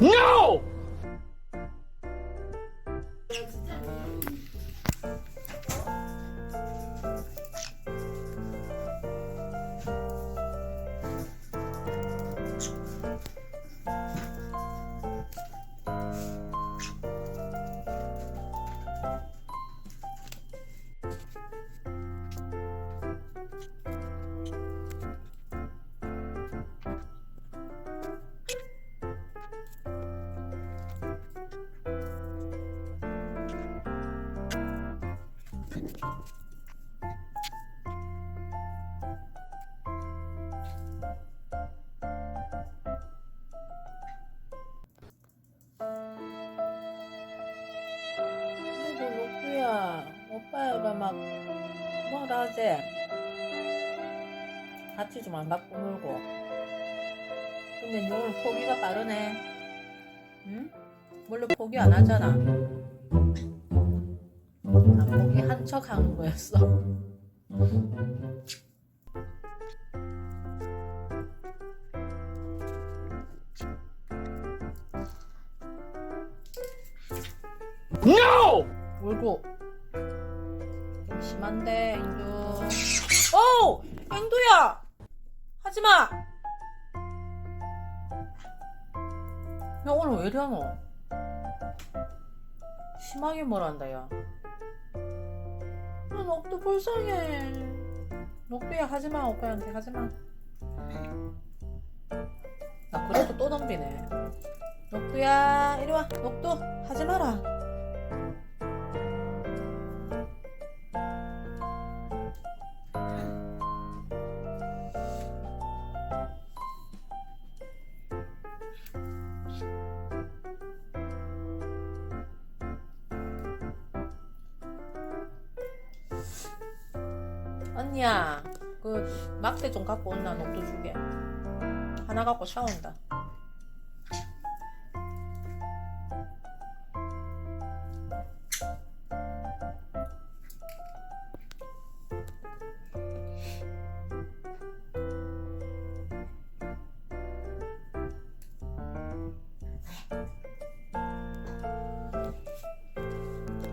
No! 로꾸야 오빠가 막 뭐라 하지? 같이 좀 안 갖고 놀고. 근데 니 오늘 포기가 빠르네. 응? 원래 포기 안 하잖아. 안 포기 한 척 하는 거였어 No! 울고 좀 심한데 앵두 오! 앵두야! 하지마! 야 오늘 왜 이러노? 심하게 뭐란다 야 야, 넉두 불쌍해. 넉두야 하지마 오빠한테 하지마. 나 그래도 또 덤비네. 넉두야 이리와. 넉두 하지 마라 언니야 그 막대 좀 갖고 온나 녹두 주게 하나 갖고 샤워한다.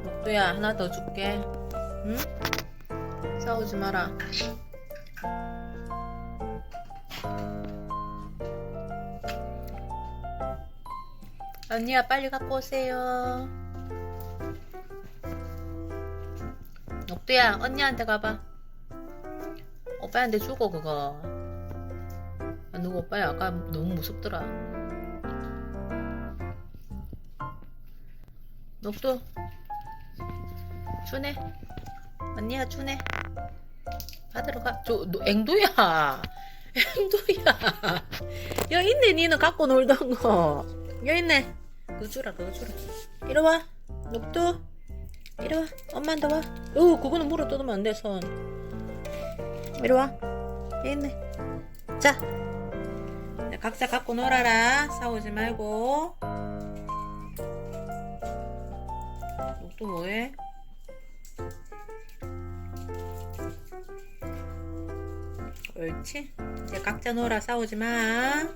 녹두야 하나 더 줄게. 응? 싸우지 마라. 언니야 빨리 갖고 오세요. 녹두야 언니한테 가봐. 오빠한테 주고 그거. 아, 누구 오빠야 아까 너무 무섭더라. 녹두 주네. 언니야 주네. 받으러 가. 저, 너, 앵두야. 앵두야. 여기 있네, 니는 갖고 놀던 거. 여기 있네. 그거 주라, 그거 주라. 이리 와. 녹두. 이리 와. 엄마한테 와. 어, 그거는 물어 뜯으면 안 돼, 손. 이리 와. 여기 있네. 자. 자, 각자 갖고 놀아라. 싸우지 말고. 녹두 뭐해? 옳지? 이제 각자 놀아 싸우지 마.